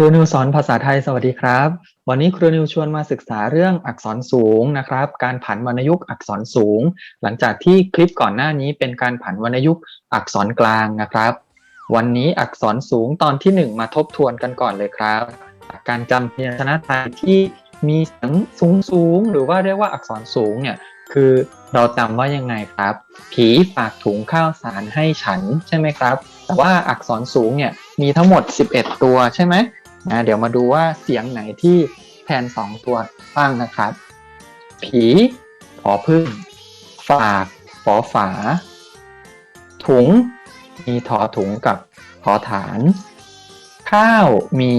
ครูนิวสอนภาษาไทยสวัสดีครับ วันนี้ครูนิวชวนมาศึกษาเรื่องอักษรสูงนะครับ การผันวรรณยุกต์อักษรสูง หลังจากที่คลิปก่อนหน้านี้เป็นการผันวรรณยุกต์อักษรกลางนะครับ วันนี้อักษรสูงตอนที่หนึ่งมาทบทวนกันก่อนเลยครับ การจำพยัญชนะไทยที่มีเสียงสูงสูงหรือว่าเรียกว่าอักษรสูงเนี่ยคือเราจำว่ายังไงครับ ผีฝากถุงข้าวสารให้ฉันใช่ไหมครับ แต่ว่าอักษรสูงเนี่ยมีทั้งหมด 11 ตัวใช่ไหม นะเดี๋ยวมาดูว่าเสียงไหนที่แทน2ตัวบ้างนะครับ ผีผอพึ่ง ฝากฝอฝา ถุง มีถอถุงกับถอฐาน ข้าวมี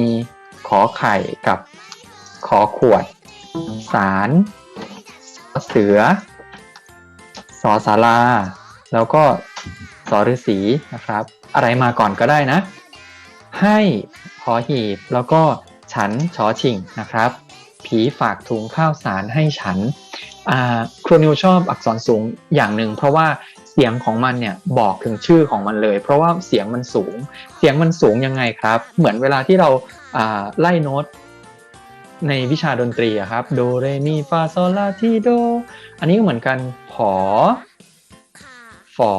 ขอไข่กับขอขวด สารเสือ สอสาราแล้วก็สอฤาษีนะครับ อะไรมาก่อนก็ได้นะ ให้ อหีบ แล้วก็ฉันชอชิงนะครับ ผีฝากถุงข้าวสารให้ฉันครูนิวชอบอักษรสูงอย่างหนึ่ง เพราะว่าเสียงของมันเนี่ยบอกถึงชื่อของมันเลย เพราะว่าเสียงมันสูง เสียงมันสูงยังไงครับ เหมือนเวลาที่เราไล่โน้ตในวิชาดนตรีอะครับโดเรมีฟาโซลาทีโดอันนี้ก็เหมือนกันผอฝอ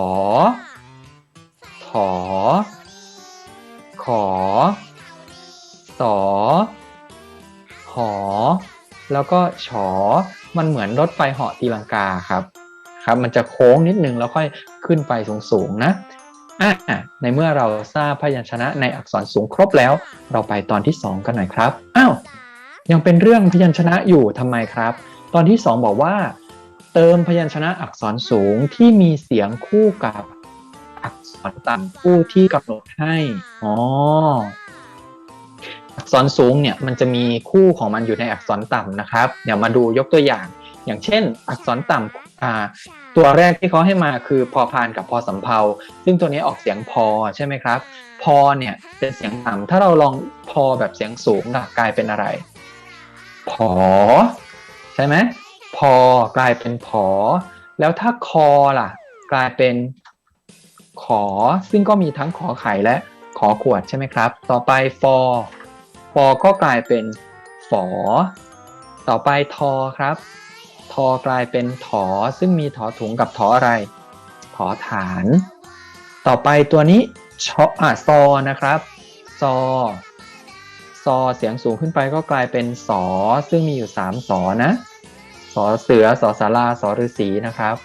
ถอขอ สอ หอ แล้วก็ฉอ มันเหมือนรถไฟเหาะตีลังกาครับ ครับ มันจะโค้งนิดนึงแล้วค่อยขึ้นไปสูงๆนะอะในเมื่อเราทราบพยัญชนะในอักษรสูงครบแล้ว เราไปตอนที่ 2 กันหน่อยครับ อ้าว ยังเป็นเรื่องพยัญชนะอยู่ทำไมครับ ตอนที่ 2 บอกว่า เติมพยัญชนะอักษรสูงที่มีเสียงคู่กับอักษรต่ำคู่ที่กำหนดให้ อ๋อ อักษรสูงเนี่ยมันจะมีคู่ของมันอยู่ในอักษรต่ำนะครับ เดี๋ยวมาดูยกตัวอย่าง อย่างเช่น อักษรต่ำตัวแรกที่เขาให้มาคือพอพานกับพอสำเพาซึ่งตัวนี้ออกเสียงพอใช่ไหมครับ พอเนี่ยเป็นเสียงต่ำถ้าเราลองพอแบบเสียงสูงล่ะกลายเป็นอะไรผอใช่ไหมพอกลายเป็นผอแล้วถ้าคอล่ะ กลายเป็นขอ ซึ่งก็มีทั้งขอไข่และขอขวดใช่ไหมครับ ต่อไปฟ อฟอก็กลายเป็นฝอ ต่อไปทอครับ ทอกลายเป็นถอ ซึ่งมีถอถุงกับถออะไร ถอฐาน ต่อไปตัวนี้ชออะซอนะครับ ซอ ซอเสียงสูงขึ้นไปก็กลายเป็นสอ ซึ่งมีอยู่3สอนะ สอเสือ สอสาราสอฤาษีนะครับ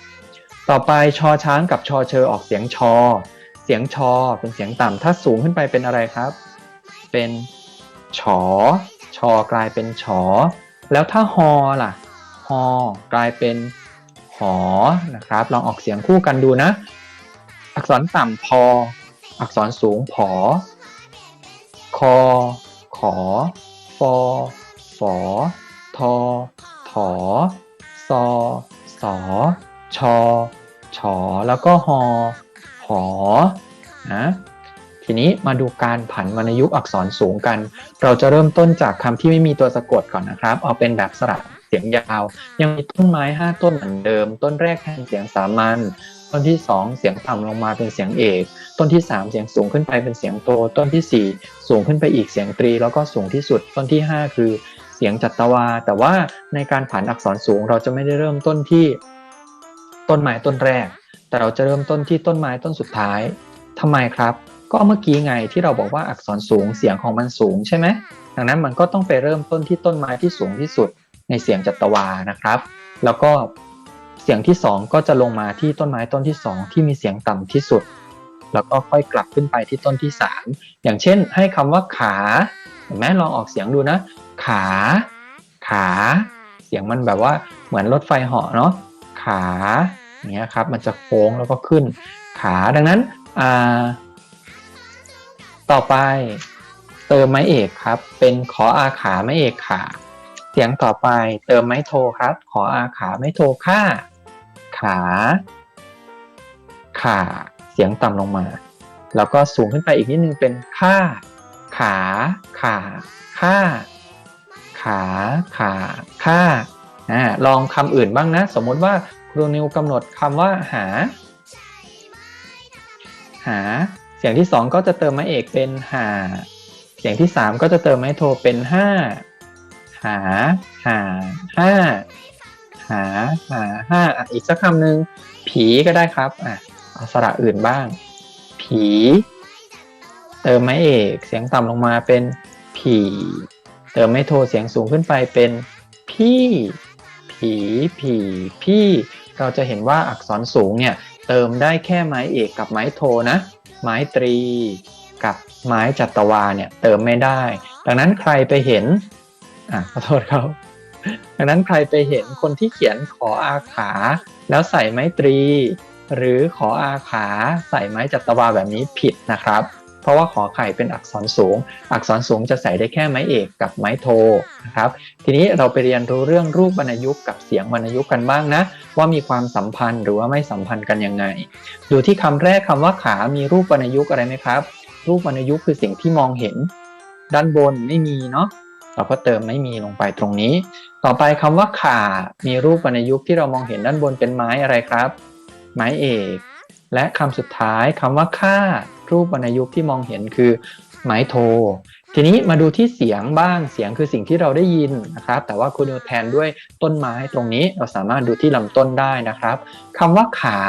ต่อไปชอช้างกับชอเชอออกเสียงชอ เสียงชอเป็นเสียงต่ำถ้าสูงขึ้นไปเป็นอะไรครับ เป็น ฉอชอกลายเป็นฉอแล้วถ้าฮอล่ะ ฮอกลายเป็นหอ นะครับ ลองออกเสียงคู่กันดูนะ อักษรต่ำพอ อักษรสูงผอ คอ ขอ ฟอ ฝอ ทอ ถอ ซอ สอ ชอฉอแล้วก็ฮอ หอ นะ ทีนี้มาดูการผันวรรณยุกต์อักษรสูงกัน เราจะเริ่มต้นจากคำที่ไม่มีตัวสะกดก่อนนะครับ เอาเป็นแบบสระเสียงยาว ยังมีต้นไม้ 5 ต้นเหมือนเดิม ต้นแรกแทนเสียงสามัญต้นที่ 2 เสียงต่ำลงมาเป็นเสียงเอก ต้นที่ 3 เสียงสูงขึ้นไปเป็นเสียงโต ต้นทีสี่4 สูงขึ้นไปอีกเสียงตรี แล้วก็สูงที่สุด ต้นที่ 5 คือเสียงจัตวา แต่ว่าในการผันอักษรสูงเราจะไม่ได้เริ่มต้นที่ ต้นไม้ต้นแรก แต่เราจะเริ่มต้นที่ต้นไม้ต้นสุดท้ายทำไมครับ ก็เมื่อกี้ไงที่เราบอกว่าอักษรสูงเสียงของมันสูงใช่ไหมดังนั้นมันก็ต้องไปเริ่มต้นที่ต้นไม้ที่สูงที่สุดในเสียงจัตวานะครับ แล้วก็เสียงที่สองก็จะลงมาที่ต้นไม้ต้นที่สองที่มีเสียงต่ำที่สุด แล้วก็ค่อยกลับขึ้นไปที่ต้นที่สามอย่างเช่น ให้คำว่าขาเห็นไหมลองออกเสียงดูนะ ขา ขา เสียงมันแบบว่าเหมือนรถไฟเหาะเนาะขาอย่างเงี้ยครับมันจะโค้งแล้วก็ขึ้น ขาดังนั้นอ่า ต่อไป เติมไม้เอกครับ เป็นขออาขาไม้เอกขา เสียงต่อไปเติมไม้โทครับ ขออาขาไม้โทค่า ขา ขาเสียงต่ำลงมา แล้วก็สูงขึ้นไปอีกนิดนึงเป็นค่า ขา ขาค่า ขาขาค่าอ่าลองคำอื่นบ้างนะ สมมติว่าครูนิวกำหนดคำว่าหา หา สียงที่สองก็จะเติมไม้เอกเป็นหา เสียงที่สามก็จะเติมไม้โทเป็นห้าหาหาห้าหาหาห้าอะอีกสักคำหนึ่งผีก็ได้ครับอะเอาสระอื่นบ้าง ผี เติมไม้เอกเสียงต่ำลงมาเป็นผี เติมไม้โทเสียงสูงขึ้นไปเป็นพี่ ผีผีพี่ เราจะเห็นว่าอักษรสูงเนี่ยเติมได้แค่ไม้เอกกับไม้โทนะ ไม้ตรีกับไม้จัตวาเนี่ยเติมไม่ได้ ดังนั้นใครไปเห็นอะขอโทษเขาดังนั้นใครไปเห็นคนที่เขียนขออาขา แล้วใส่ไม้ตรี หรือขออาขาใส่ไม้จัตวาแบบนี้ผิดนะครับ เพราะว่าขอไข่เป็นอักษรสูง อักษรสูงจะใส่ได้แค่ไม้เอกกับไม้โทนะครับ ทีนี้เราไปเรียนรู้เรื่องรูปวรรณยุกต์กับเสียงวรรณยุกต์กันบ้างนะ ว่ามีความสัมพันธ์หรือว่าไม่สัมพันธ์กันยังไง ดูที่คำแรกคำว่าขา มีรูปวรรณยุกต์อะไรไหมครับ รูปวรรณยุกต์คือสิ่งที่มองเห็น ด้านบนไม่มีเนาะเราก็เติมไม่มีลงไปตรงนี้ ต่อไปคำว่าขามีรูปวรรณยุกต์ที่เรามองเห็นด้านบนเป็นไม้อะไรครับ ไม้เอก และคำสุดท้ายคำว่าค่า รูปวรรณยุกต์ที่มองเห็นคือไม้โท ทีนี้มาดูที่เสียงบ้างเสียงคือสิ่งที่เราได้ยินนะครับ แต่ว่าคุณแทนด้วยต้นไม้ตรงนี้เราสามารถดูที่ลำต้นได้นะครับคำว่าขา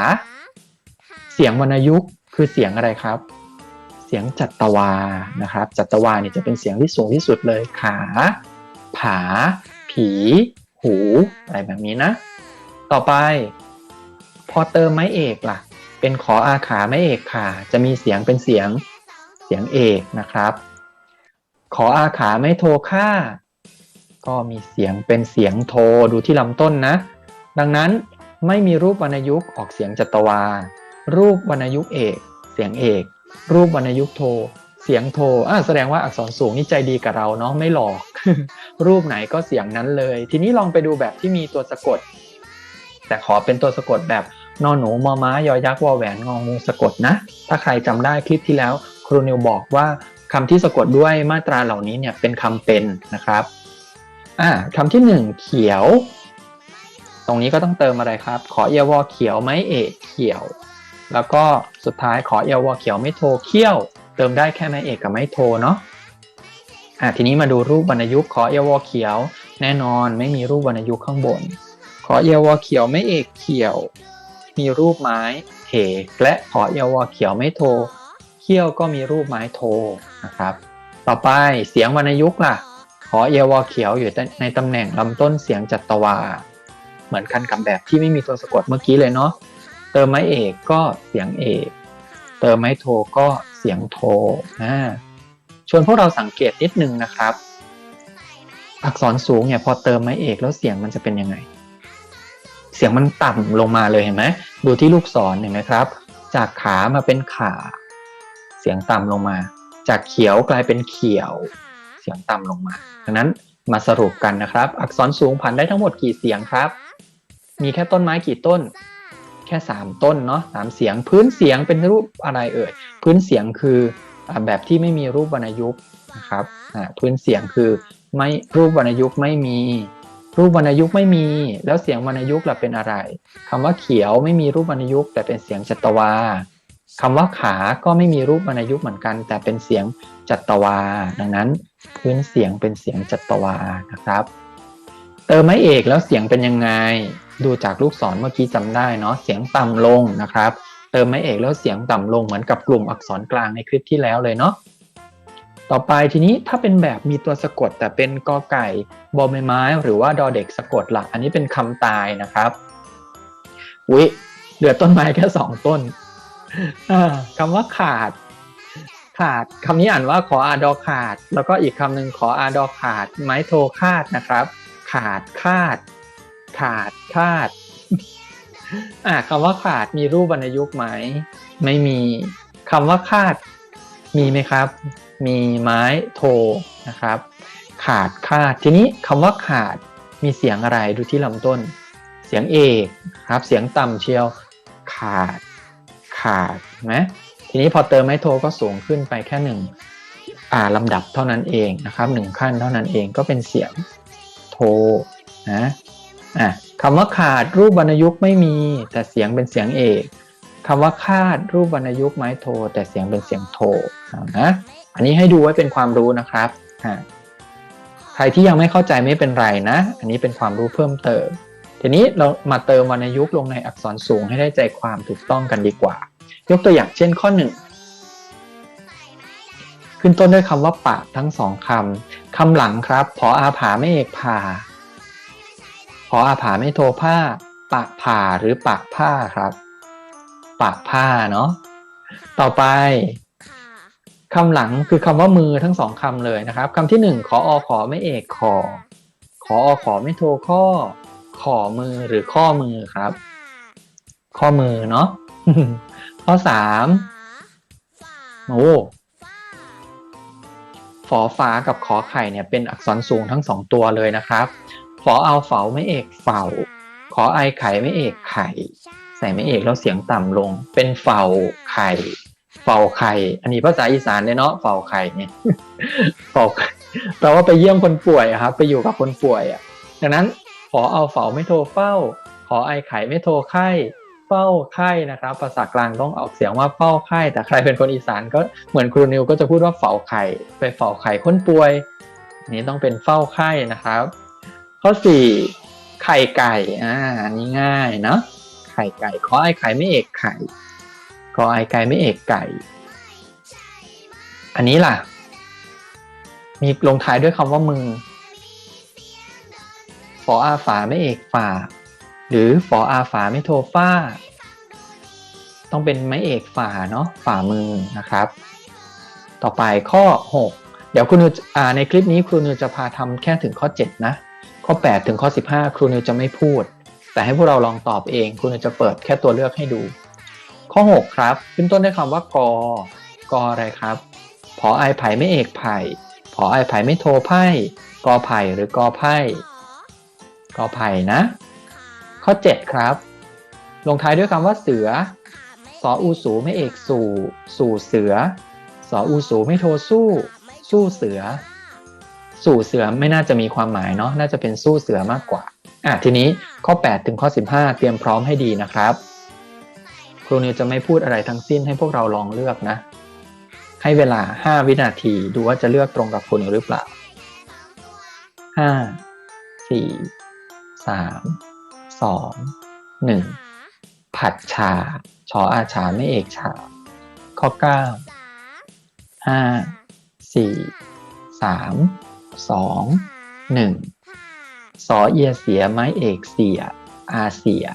เสียงวรรณยุกต์คือเสียงอะไรครับ เสียงจัตวานะครับ จัตวาเนี่ยจะเป็นเสียงที่สูงที่สุดเลยขา ผา ผี หู อะไรแบบนี้นะ ต่อไป พอเติมไม้เอกล่ะ เป็นขออาขาไม้เอกขา จะมีเสียงเป็นเสียงเสียงเอกนะครับ ขออาขาไม่โทค่า ก็มีเสียงเป็นเสียงโทดูที่ลำต้นนะ ดังนั้นไม่มีรูปวรรณยุกต์ออกเสียงจัตวา รูปวรรณยุกต์เอก เสียงเอก รูปวรรณยุกต์โท เสียงโทอ่าแสดงว่าอักษรสูงนี่ใจดีกับเราเนาะไม่หลอก รูปไหนก็เสียงนั้นเลย ทีนี้ลองไปดูแบบที่มีตัวสะกด แต่ขอเป็นตัวสะกดแบบ นอนหนูมอม้ายอยักษ์วอแหวนงองูสะกดนะ ถ้าใครจำได้คลิปที่แล้วครูนิวบอกว่าคำที่สะกดด้วยมาตราเหล่านี้เนี่ยเป็นคำเป็นนะครับอ่าคำที่หนึ่งเขียว ตรงนี้ก็ต้องเติมอะไรครับ ขอเอวอเขียวไม้เอกเขียว แล้วก็สุดท้ายขอเอวอเขียวไม่โทเขี้ยว เติมได้แค่ไม้เอกกับไม้โทเนาะอ่าทีนี้มาดูรูปวรรณยุกต์ขอเอวอเขียว แน่นอนไม่มีรูปวรรณยุกต์ข้างบน ขอเอวอเขียวไม่เอกเขียว มีรูปไม้เอกและขอเอียวอเขียวไม่โทเขี้ยวก็มีรูปไม้โทนะครับ ต่อไปเสียงวรรณยุกต์ล่ะ ขอเอียวอเขียวอยู่ในตำแหน่งลำต้นเสียงจัตวา เหมือนกันกับแบบที่ไม่มีตัวสะกดเมื่อกี้เลยเนาะเติมไม้เอกก็เสียงเอกเติมไม้โทก็เสียงโทนะชวนพวกเราสังเกตนิดนึงนะครับ อักษรสูงเนี่ยพอเติมไม้เอกแล้วเสียงมันจะเป็นยังไง เสียงมันต่ำลงมาเลยเห็นไหมดูที่ลูกศรเห็นไหมครับ จากขามาเป็นขา เสียงต่ำลงมา จากเขียวกลายเป็นเขียว เสียงต่ำลงมาดังนั้นมาสรุปกันนะครับ อักษรสูงผ่านได้ทั้งหมดกี่เสียงครับ มีแค่ต้นไม้กี่ต้น แค่สามต้นเนาะสามเสียง พื้นเสียงเป็นรูปอะไรเอ่ย พื้นเสียงคือแบบที่ไม่มีรูปวรรณยุกต์นะครับพื้นเสียงคือไม่รูปวรรณยุกต์ไม่มี รูปวรรณยุกต์ไม่มี แล้วเสียงวรรณยุกต์ล่ะเป็นอะไรคำว่าเขียวไม่มีรูปวรรณยุกต์แต่เป็นเสียงจัตวาคำว่าขาก็ไม่มีรูปวรรณยุกต์เหมือนกัน แต่เป็นเสียงจัตวา ดังนั้นพื้นเสียงเป็นเสียงจัตวานะครับ เติมไม้เอกแล้วเสียงเป็นยังไง ดูจากลูกศรเมื่อกี้จำได้เนาะเสียงต่ำลงนะครับ เติมไม้เอกแล้วเสียงต่ำลงเหมือนกับกลุ่มอักษรกลางในคลิปที่แล้วเลยเนาะ ต่อไปทีนี้ถ้าเป็นแบบมีตัวสะกด แต่เป็นกอไก่บอใบไม้ หรือว่าดอเด็กสะกดหลัก อันนี้เป็นคำตายนะครับอุ๊ยเหลือต้นไม้แค่สองต้นคำว่าขาด ขาดคำนี้อ่านว่าขออาดอขาด แล้วก็อีกคำหนึ่งขออาดอขาด ไม้โทคาดนะครับ ขาดคาด ขาดคาดอ่าคำว่าขาดมีรูปวรรณยุกต์ไหม ไม่มีคำว่าคาดมีไหมครับ มีไม้โทนะครับ ขาดคาดทีนี้คำว่าขาดมีเสียงอะไรดูที่ลำต้น เสียงเอกครับ เสียงต่ำเชียว ขาด ขาดไหมทีนี้พอเติมไม้โทก็สูงขึ้นไปแค่หนึ่งอ่าลำดับเท่านั้นเองนะครับหนึ่งขั้นเท่านั้นเองก็เป็นเสียงโทนะอะคำว่าขาดรูปวรรณยุกต์ไม่มีแต่เสียงเป็นเสียงเอกคำว่าคาดรูปวรรณยุกต์ไม้โท แต่เสียงเป็นเสียงโทนะ อันนี้ให้ดูไว้เป็นความรู้นะครับใครที่ยังไม่เข้าใจไม่เป็นไรนะ อันนี้เป็นความรู้เพิ่มเติม ทีนี้เรามาเติมวรรณยุกต์ลงในอักษรสูงให้ได้ใจความถูกต้องกันดีกว่า ยกตัวอย่างเช่นข้อหนึ่งขึ้นต้นด้วยคำว่าปะทั้งสองคำคำหลังครับพออาผาไม่เอกผ่าพออาผาไม่โทผ้า ปะผ่าหรือปะผ้าครับ ปะผ้าเนาะต่อไป คำหลังคือคำว่ามือทั้งสองคำเลยนะครับคำที่หนึ่งขออขอไม่เอกขอ ขออขอไม่โทข้อ ขอมือหรือข้อมือครับ ข้อมือเนาะข้อสามโอ้ฝอฟ้ากับขอไข่เนี่ยเป็นอักษรสูงทั้งสองตัวเลยนะครับฝอเอาเฝาไม่เอกเฝา ขอไอไข่ไม่เอกไข่ ใส่ไม่เอกแล้วเสียงต่ำลง เป็นเฝาไข่ เฝ้าไข่ อันนี้ภาษาอีสานเนี่ยเนาะเฝ้าไข่เนี่ยเฝ้าไข่แปลว่าไปเยี่ยมคนป่วยครับ ไปอยู่กับคนป่วยอะ ดังนั้นขอเอาเฝ้าไม่โทรเฝ้า ขอไอไข่ไม่โทรไข้เฝ้าไข้นะครับ ภาษากลางต้องออกเสียงว่าเฝ้าไข้แต่ใครเป็นคนอีสานก็เหมือนครูนิวก็จะพูดว่าเฝ้าไข่ไปเฝ้าไข่คนป่วย นี้ต้องเป็นเฝ้าไข้นะครับ ข้อสี่ไข่ไก่อ่านนี้ง่ายเนาะไข่ไก่ขอไอไข่ไม่เอกไข่ ขอไอไก่ไม่เอกไก่ อันนี้ล่ะ มีลงท้ายด้วยคำว่ามือฝออาฝาไม่เอกฝาหรือฝออาฝาไม่โทฟ้า ต้องเป็นไม้เอกฝาเนาะฝ่ามือนะครับ ต่อไปข้อ 6 เดี๋ยวคุณนิวอ่าในคลิปนี้ครูนิวจะพาทำแค่ถึงข้อ 7 นะ ข้อ 8 ถึงข้อ 15 ครูนิวจะไม่พูด แต่ให้พวกเราลองตอบเองครูนิวจะเปิดแค่ตัวเลือกให้ดู ข้อ 6 ครับ ขึ้นต้นด้วยคำว่ากอ กออะไรครับ พอไอไผ่ไม่เอกไผ่ พอไอไผ่ไม่โทไพ่กอไผ่หรือกอไพ่กอไผ่นะ ข้อ 7 ครับ ลงท้ายด้วยคำว่าเสือสออูสูไม่เอกสู่ สู่เสือสออูสูไม่โทสู้ สู้เสือ สู่เสือไม่น่าจะมีความหมายเนาะน่าจะเป็นสู้เสือมากกว่าอะทีนี้ข้อ 8 ถึงข้อ 15 เตรียมพร้อมให้ดีนะครับ ครูนิวจะไม่พูดอะไรทั้งสิ้นให้พวกเราลองเลือกนะ ให้เวลา 5 วินาทีดูว่าจะเลือกตรงกับครูนิวหรือเปล่า 5 4 3 2 1 ผัดชา ชออาชาไม่เอกชา ข้อ9ห้าสี่สามสองหนึ่งสอเอียเสียไม้เอกเสีย อาเสีย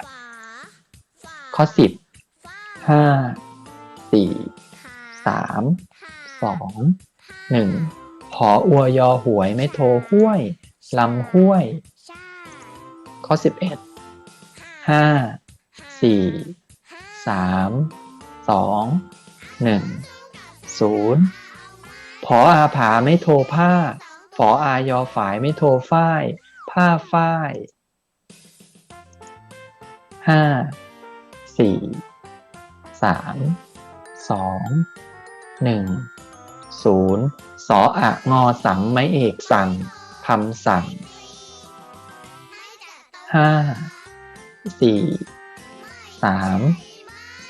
ข้อสิบ ห้าสี่สามสองหนึ่งหออัวยอหวยไม่โทห้วยลำห้วย ข้อสิบเอ็ดห้าสี่สามสองหนึ่งศูนย์ผออาผาไม่โทผ้าฝออายอฝายไม่โทฝ้าย ผ้าฝ้ายห้าสี่ สามสองหนึ่งศูนย์สออะงอสังไม่เอกสั่งคำสั่งห้าสี่สาม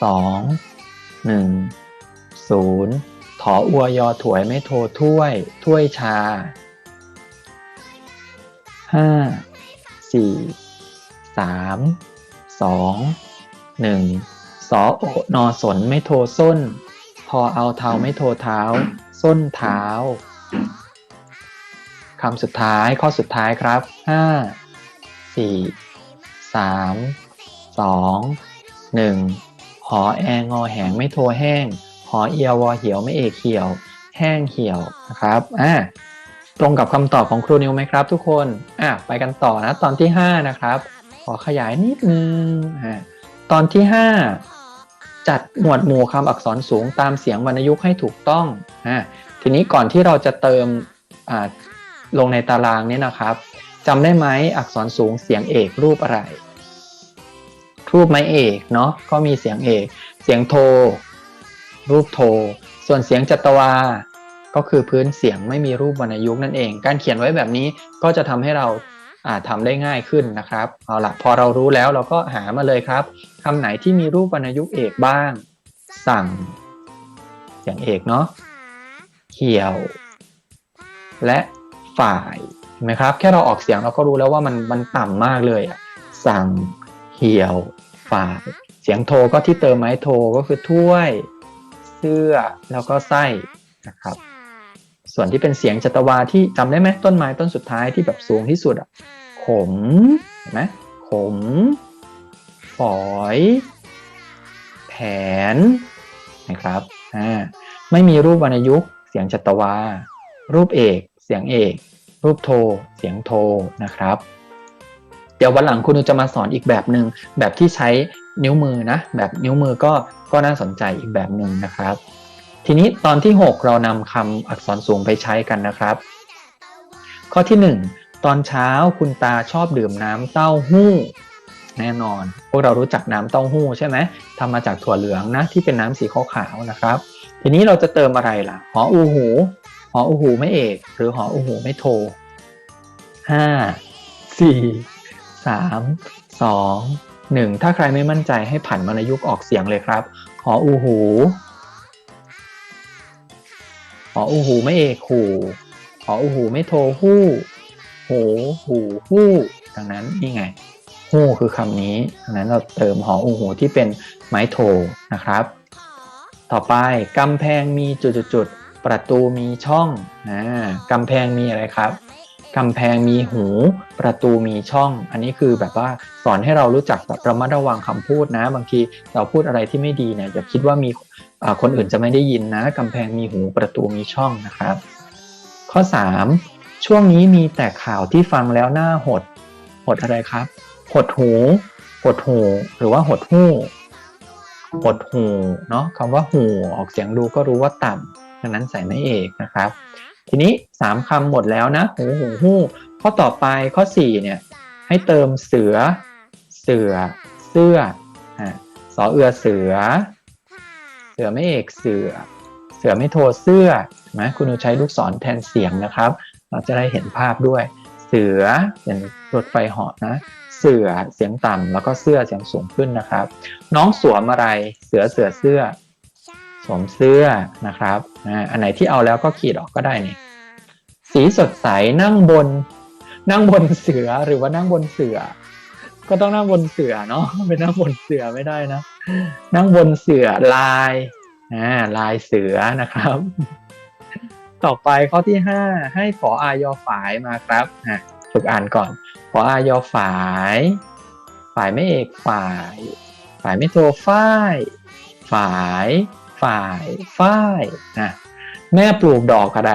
สองหนึ่งศูนย์ถออัวยอถวยไม่โทถ้วย ถ้วยชาห้าสี่สามสองหนึ่ง สอโอนอสนไม่โทส้น พอเอาเท้าไม่โทเท้า ส้นเท้าคำสุดท้ายข้อสุดท้ายครับห้าสี่สามสองหนึ่งหอแองอแหงไม่โทแห้ง หอเอียววอเหี่ยวไม่เอกเหี่ยว แห้งเหี่ยวนะครับอ่าตรงกับคำตอบของครูนิวไหมครับ ทุกคนอะไปกันต่อนะตอนที่ 5 นะครับ ขอขยายนิดนึงอ่าตอนที่ 5 จัดหมวดหมู่คำอักษรสูงตามเสียงวรรณยุกต์ให้ถูกต้องอ่าทีนี้ก่อนที่เราจะเติมอ่าลงในตารางนี้นะครับจำได้ไหมอักษรสูงเสียงเอกรูปอะไร รูปไม้เอกเนาะก็มีเสียงเอก เสียงโท รูปโท ส่วนเสียงจัตวา ก็คือพื้นเสียงไม่มีรูปวรรณยุกต์นั่นเอง การเขียนไว้แบบนี้ก็จะทำให้เรา อ่าทำได้ง่ายขึ้นนะครับเอาละพอเรารู้แล้วเราก็หามาเลยครับคำไหนที่มีรูปวรรณยุกต์เอกบ้าง สั่งเสียงเอกเนาะเหี่ยว และฝ่ายเห็นไหมครับ แค่เราออกเสียงเราก็รู้แล้วว่ามันมันต่ำมากเลยอะสั่งเหี่ยว ฝ่าย เสียงโทก็ที่เติมไม้โทก็คือถ้วย เสื้อแล้วก็ไส้นะครับ ส่วนที่เป็นเสียงจัตวาที่จำได้ไหมต้นไม้ต้นสุดท้ายที่แบบสูงที่สุดอะขมเห็นไหมขมฝอย แผนนะครับอ่าไม่มีรูปวรรณยุกต์เสียงจัตวา รูปเอก เสียงเอก รูปโท เสียงโทนะครับ เดี๋ยววันหลังคุณจะมาสอนอีกแบบหนึ่งแบบที่ใช้นิ้วมือนะ แบบนิ้วมือก็ก็น่าสนใจอีกแบบหนึ่งนะครับ ทีนี้ตอนที่ 6 เรานำคำอักษรสูงไปใช้กันนะครับ ข้อที่ 1 ตอนเช้าคุณตาชอบดื่มน้ำเต้าหู้ แน่นอน พวกเรารู้จักน้ำเต้าหู้ใช่ไหมทำมาจากถั่วเหลืองนะที่เป็นน้ำสีขาวๆนะครับ ทีนี้เราจะเติมอะไรล่ะ หออูหูหออูหูไม่เอก หรือหออูหูไม่โทห้าสี่สามสองหนึ่งถ้าใครไม่มั่นใจให้ผันวรรณยุกต์ออกเสียงเลยครับ หออูหู หออูหูไม่เอกหูหออูหูไม่โทหู้หูหูหู้ดังนั้นนี่ไงหู้คือคำนี้ดังนั้นเราเติมหออูหูที่เป็นไม้โทนะครับ ต่อไปกำแพงมีจุดๆๆประตูมีช่องอ่ากำแพงมีอะไรครับกำแพงมีหู ประตูมีช่อง อันนี้คือแบบว่าสอนให้เรารู้จักแบบระมัดระวังคำพูดนะ บางทีเราพูดอะไรที่ไม่ดีเนี่ยอย่าคิดว่ามี คนอื่นจะไม่ได้ยินนะกำแพงมีหูประตูมีช่องนะครับ ข้อ 3 ช่วงนี้มีแต่ข่าวที่ฟังแล้วหน้าหด หดอะไรครับ หดหู หดหู หรือว่าหดหูหดหูเนาะคำว่าหูออกเสียงดูก็รู้ว่าต่ำดังนั้นใส่ไม่เอกนะครับ ทีนี้ 3คำหมดแล้วนะ หูหูหู้ข้อต่อไปข้อ 4 เนี่ย ให้เติมเสือ เสือ เสื้ออะสอเอือเสือ สือไม่เอกเสือ เสือไม่โทเสื้อนไหมคุณใช้ลูกศรแทนเสียงนะครับ เราจะได้เห็นภาพด้วย เสือเป็นรถไฟเหาะนะ เสือเสียงต่ำแล้วก็เสื้อเสียงสูงขึ้นนะครับ น้องสวมอะไรเสือเสือเสื้อสวมเสื้อนะครับอ่าอันไหนที่เอาแล้วก็ขีดออกก็ได้นี่สีสดใสนั่งบน นั่งบนเสือหรือว่านั่งบนเสือ ก็ต้องนั่งบนเสือเนาะไม่นั่งบนเสือไม่ได้นะ นั่งบนเสือลายอ่าลายเสือนะครับ ต่อไปข้อที่ห้าให้ขออายอฝายมาครับอะฝึกอ่านก่อนขออายอฝาย ฝ่ายไม่เอกฝ่าย ฝ่ายไม่โทฝ้าย ฝ่าย ฝ่ายฝ้ายนะแม่ปลูกดอกอะไร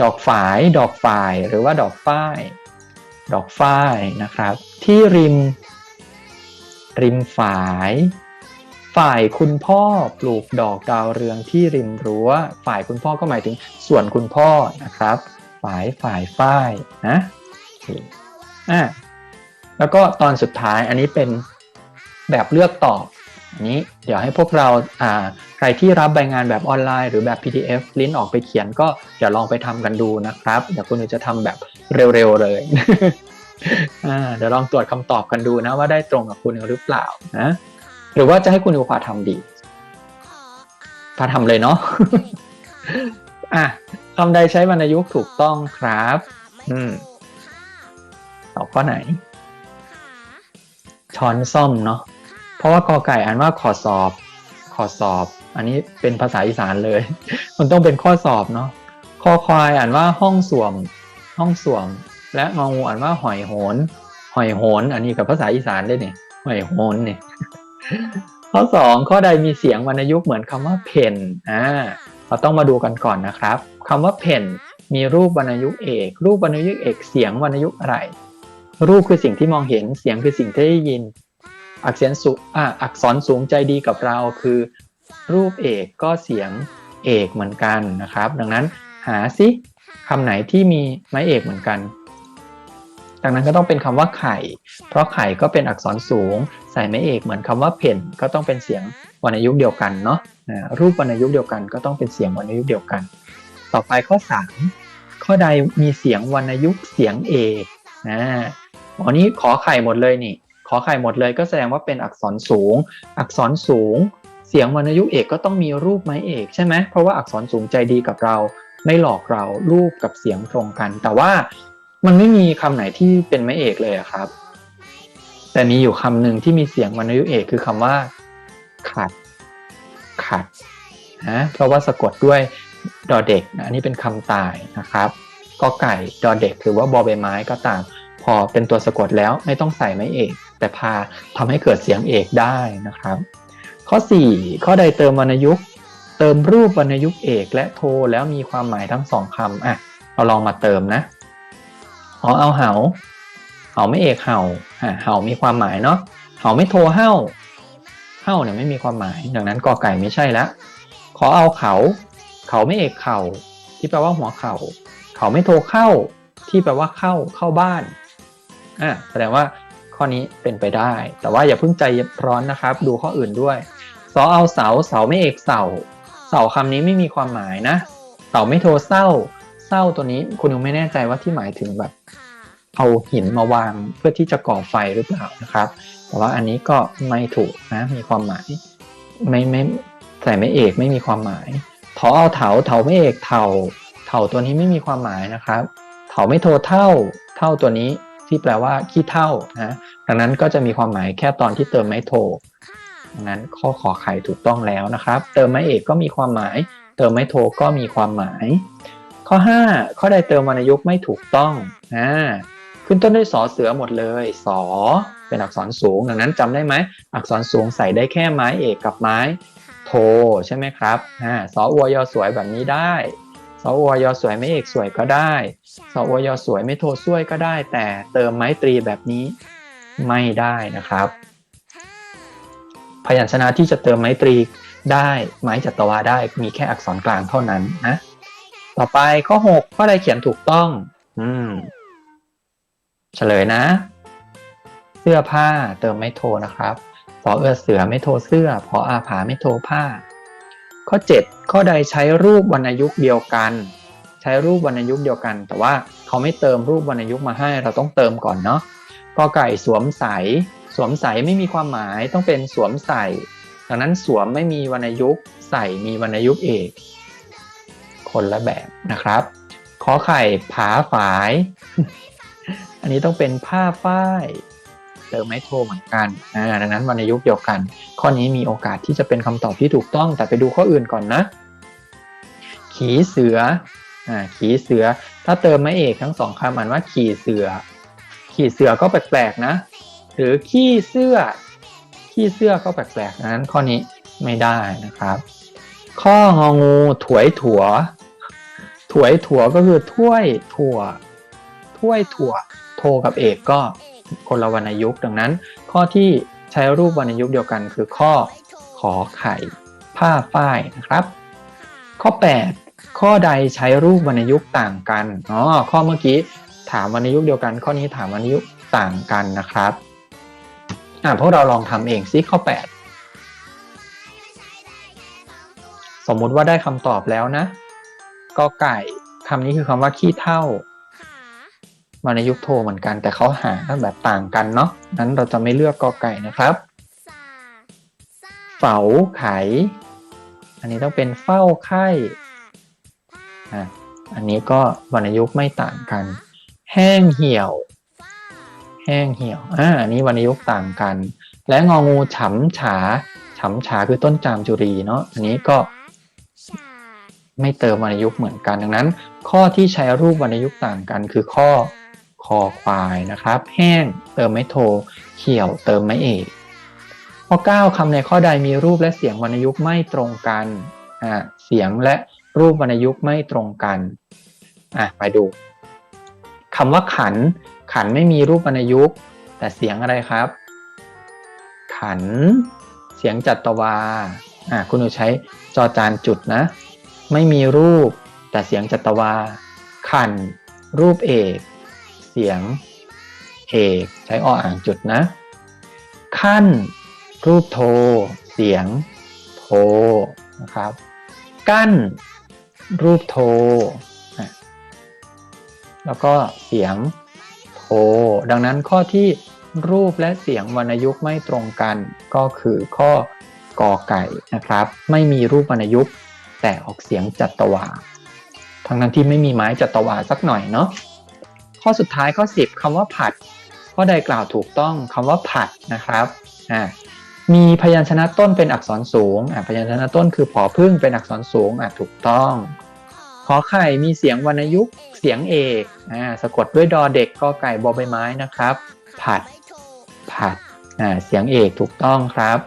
ดอกฝาย ดอกฝ่ายหรือว่าดอกฝ้าย ดอกฝ้ายนะครับ ที่ริม ริมฝาย ฝ่ายคุณพ่อปลูกดอกดาวเรืองที่ริมรั้ว ฝ่ายคุณพ่อก็หมายถึงส่วนคุณพ่อนะครับ ฝ่ายฝ่ายฝ้ายนะโอเคอะแล้วก็ตอนสุดท้ายอันนี้เป็นแบบเลือกตอบอันนี้เดี๋ยวให้พวกเราอ่าใครที่รับใบงานแบบออนไลน์หรือแบบ PDF ลิ้นออกไปเขียนก็เดี๋ยวลองไปทำกันดูนะครับเดี๋ยวคุณจะทำแบบเร็วๆเลย เดี๋ยวลองตรวจคำตอบกันดูนะว่าได้ตรงกับคุณหรือเปล่านะหรือว่าจะให้คุณนิวพาทำดีพาทำเลยเนาะอะคำใดใช้วรรณยุกต์ถูกต้องครับ อืมตอบข้อไหน ช้อนซ่อมเนาะเพราะว่ากอไก่อ่านว่าขอสอบ ขอสอบ อันนี้เป็นภาษาอีสานเลย มันต้องเป็นข้อสอบเนาะคอควายอ่านว่าห้องสวม ห้องสวม และงองูอ่านว่าหอยโหน หอยโหน อันนี้กับภาษาอีสานได้เนี่ยหอยโหนเนี่ยข้อสองข้อใดมีเสียงวรรณยุกต์เหมือนคำว่าเพนอ่าเราต้องมาดูกันก่อนนะครับคำว่าเพนมีรูปวรรณยุกต์เอก รูปวรรณยุกต์เอกเสียงวรรณยุกต์อะไร รูปคือสิ่งที่มองเห็นเสียงคือสิ่งที่ได้ยิน อักษรสูอ่าอักษรสูงใจดีกับเราคือ รูปเอกก็เสียงเอกเหมือนกันนะครับ ดังนั้นหาซิคำไหนที่มีไม้เอกเหมือนกัน ดังนั้นก็ต้องเป็นคำว่าไข่ เพราะไข่ก็เป็นอักษรสูง ใส่ไม้เอกเหมือนคำว่าเพ่นก็ต้องเป็นเสียงวรรณยุกต์เดียวกันเนาะรูปวรรณยุกต์เดียวกันก็ต้องเป็นเสียงวรรณยุกต์เดียวกัน ต่อไปข้อ 3 ข้อใดมีเสียงวรรณยุกต์เสียงเอกอ่าอันนี้ขอไข่หมดเลยนี่ ขอไข่หมดเลยก็แสดงว่าเป็นอักษรสูง อักษรสูง เสียงวรรณยุกต์เอกก็ต้องมีรูปไม้เอกใช่ไหมเพราะว่าอักษรสูงใจดีกับเราไม่หลอกเรารูปกับเสียงตรงกัน แต่ว่า มันไม่มีคำไหนที่เป็นไม้เอกเลยครับ แต่มีอยู่คำหนึ่งที่มีเสียงวรรณยุกต์เอกคือคำว่าขัดขัดนะเพราะว่าสะกดด้วยดอเด็กนะอันนี้เป็นคำตายนะครับก็ไก่ดอเด็กหรือว่าบอใบไม้ก็ตาม พอเป็นตัวสะกดแล้วไม่ต้องใส่ไม้เอก แต่พาทำให้เกิดเสียงเอกได้นะครับ ข้อ 4 ข้อใดเติมวรรณยุกต์เติมรูปวรรณยุกต์เอก และโทแล้วมีความหมายทั้งสองคำอะเราลองมาเติมนะ อ๋อเอาเหาเหาไม่เอกเห่าอะเห่ามีความหมายเนาะเห่าไม่โทเห่าเห่าเนี่ยไม่มีความหมาย ดังนั้นกอไก่ไม่ใช่ละขอเอาเขา เขาไม่เอกเข่า ที่แปลว่าหัวเข่าเขาไม่โทเข้า ที่แปลว่าเข้าเข้าบ้านอะแสดงว่าข้อนี้เป็นไปได้ แต่ว่าอย่าเพิ่งใจร้อนนะครับ ดูข้ออื่นด้วยสอเอาเสาเสาไม่เอกเสาเสาคำนี้ไม่มีความหมายนะเสาไม่โทเศร้า เศร้าตัวนี้คุณยังไม่แน่ใจว่าที่หมายถึงแบบ เอาหินมาวางเพื่อที่จะก่อไฟหรือเปล่านะครับ แต่ว่าอันนี้ก็ไม่ถูกนะมีความหมายไม่ไม่ใส่ไม่เอกไม่มีความหมายถอเอาเถาเถาไม่เอกเถาเถาตัวนี้ไม่มีความหมายนะครับเถาไม่โทเท่าเท่าตัวนี้ที่แปลว่าขี้เท่านะดังนั้นก็จะมีความหมายแค่ตอนที่เติมไม่โทดังนั้นข้อขอไข่ถูกต้องแล้วนะครับ เติมไม่เอกก็มีความหมาย เติมไม่โทก็มีความหมาย ข้อ 5 ข้อใดเติมวรรณยุกต์ไม่ถูกต้องอ่า ขึ้นต้นด้วยสอเสือหมดเลย สอ เป็นอักษรสูง ดังนั้นจำได้ไหม อักษรสูงใส่ได้แค่ไม้เอกกับไม้โทใช่ไหมครับอ่าสออวยอสวยแบบนี้ได้ สออวยอสวยไม่เอกสวยก็ได้ สออวยอสวยไม่โทสวยก็ได้ แต่เติมไม้ตรีแบบนี้ไม่ได้นะครับ พยัญชนะที่จะเติมไม้ตรีได้ไม้จัตวาได้มีแค่อักษรกลางเท่านั้นนะ ต่อไปข้อ 6 ข้อใดเขียนถูกต้อง อืม เฉลยนะ เสื้อผ้าเติมไม่โทนะครับพอเอือเสือไม่โทเสื้อพออาผาไม่โทผ้า ข้อ 7 ข้อใดใช้รูปวรรณยุกต์เดียวกัน ใช้รูปวรรณยุกต์เดียวกัน แต่ว่าเขาไม่เติมรูปวรรณยุกต์มาให้ เราต้องเติมก่อนเนาะกอไก่สวมใส สวมใสไม่มีความหมายต้องเป็นสวมใส่ดังนั้นสวมไม่มีวรรณยุกต์ใส่มีวรรณยุกต์เอก คนละแบบนะครับ ขอไข่ผาฝาย อันนี้ต้องเป็นผ้าฝ้ายเติมไม่โทเหมือนกันอ่าดังนั้นวรรณยุกต์เดียวกัน ข้อนี้มีโอกาสที่จะเป็นคำตอบที่ถูกต้อง แต่ไปดูข้ออื่นก่อนนะ ขี่เสืออ่าขี่เสือ ถ้าเติมไม่เอกทั้งสองคำอ่านว่าขี่เสือ ขี่เสือก็แปลกๆนะ หรือขี้เสื้อ ขี้เสื้อก็แปลกๆดังนั้นข้อนี้ไม่ได้นะครับ ข้ององูถวยถั่ว ถวยถั่วก็คือถ้วยถั่ว ถ้วยถั่ว โทกับเอกก็คนละวรรณยุกต์ดังนั้น ข้อที่ใช้รูปวรรณยุกต์เดียวกันคือข้อขอไข่ผ้าฝ้ายนะครับ ข้อ 8 ข้อใดใช้รูปวรรณยุกต์ต่างกันอ๋อข้อเมื่อกี้ถามวรรณยุกต์เดียวกัน ข้อนี้ถามวรรณยุกต์ต่างกันนะครับอ่าพวกเราลองทำเองซิข้อ 8 สมมุติว่าได้คำตอบแล้วนะ ก็ไก่คำนี้คือคำว่าขี้เท่า มาในยุคโทเหมือนกันแต่เขาหาแบบต่างกันเนาะนั้นเราจะไม่เลือกกอไก่นะครับ เฝ้าไข อันนี้ต้องเป็นเฝ้าไข่อะอันนี้ก็วรรณยุกต์ไม่ต่างกัน แห้งเหี่ยว แห้งเหี่ยวอ่าอันนี้วรรณยุกต์ต่างกัน และงองูฉำฉาฉำฉาคือต้นจามจุรีเนาะอันนี้ก็ไม่เติมวรรณยุกต์เหมือนกันดังนั้น ข้อที่ใช้รูปวรรณยุกต์ต่างกันคือข้อ คอควายนะครับ แห้ง เติมไม่โท เขียว เติมไม่เอกข้อ 9คำในข้อใดมีรูปและเสียงวรรณยุกต์ไม่ตรงกันอ่าเสียงและรูปวรรณยุกต์ไม่ตรงกันอะไปดูคำว่าขัน ขันไม่มีรูปวรรณยุกต์ แต่เสียงอะไรครับ ขัน เสียงจัตวาอะคุณหนูใช้จอจานจุดนะ ไม่มีรูปแต่เสียงจัตวา ขัน รูปเอก สียงเอกใช้ออ่างจุดนะ ขั้นรูปโท เสียงโทนะครับ กั้นรูปโท แล้วก็เสียงโท ดังนั้นข้อที่รูปและเสียงวรรณยุกต์ไม่ตรงกันก็คือข้อกอไก่นะครับ ไม่มีรูปวรรณยุกต์แต่ออกเสียงจัตวาทั้งนั้นที่ไม่มีไม้จัตวาสักหน่อยเนาะ ข้อสุดท้ายข้อ 10คำว่าผัด ข้อใดกล่าวถูกต้องคำว่าผัดนะครับอ่ามีพยัญชนะต้นเป็นอักษรสูงอ่าพยัญชนะต้นคือผอพึ่งเป็นอักษรสูงอ่าถูกต้องขอไข่มีเสียงวรรณยุกต์เสียงเอกอ่าสะกดด้วยดอเด็กกอไก่บอใบไม้นะครับ ผัดผัดอ่าเสียงเอกถูกต้องครับ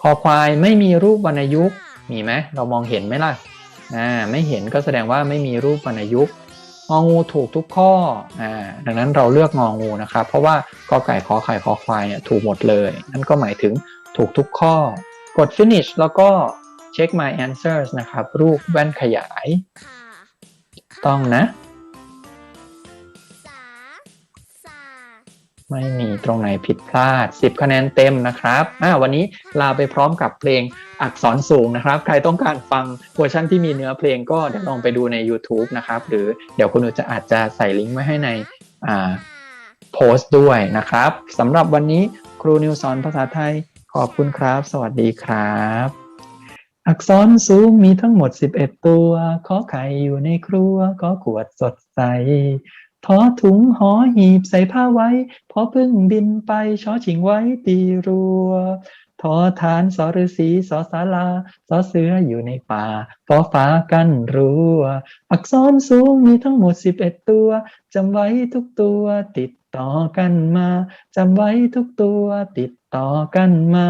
คอควายไม่มีรูปวรรณยุกต์มีไหมเรามองเห็นไหมล่ะอ่าไม่เห็นก็แสดงว่าไม่มีรูปวรรณยุกต์ งองูถูกทุกข้ออ่าดังนั้นเราเลือกงองูนะครับ เพราะว่ากอไก่ขอไข่ขอควายเนี่ยถูกหมดเลย นั่นก็หมายถึงถูกทุกข้อ กด finish แล้วก็ check my answers นะครับ รูปแว่นขยาย ต้องนะ ไม่มีตรงไหนผิดพลาด 10 คะแนนเต็มนะครับอ่าวันนี้ลาไปพร้อมกับเพลงอักษรสูงนะครับ ใครต้องการฟังเวอร์ชันที่มีเนื้อเพลงก็เดี๋ยวลองไปดูใน YouTube นะครับ หรือเดี๋ยวคุณอุจะอาจจะใส่ลิงก์ไว้ให้ในอ่าโพสต์ด้วยนะครับสำหรับวันนี้ครูนิวสอนภาษาไทยขอบคุณครับ สวัสดีครับ อักษรสูงมีทั้งหมด 11 ตัว ขอไข่อยู่ในครัว ขอขวดสดใส ทอถุงหอหีบใส่ผ้าไว้ พอพึ่งบินไปชอชิงไว้ตีรัวทอฐานสอฤษีสอสาราสอเสืออยู่ในป่าฟอฟ้ากันรัว อักษรสูงมีทั้งหมด11ตัวจำไว้ทุกตัวติดต่อกันมาจำไว้ทุกตัวติดต่อกันมา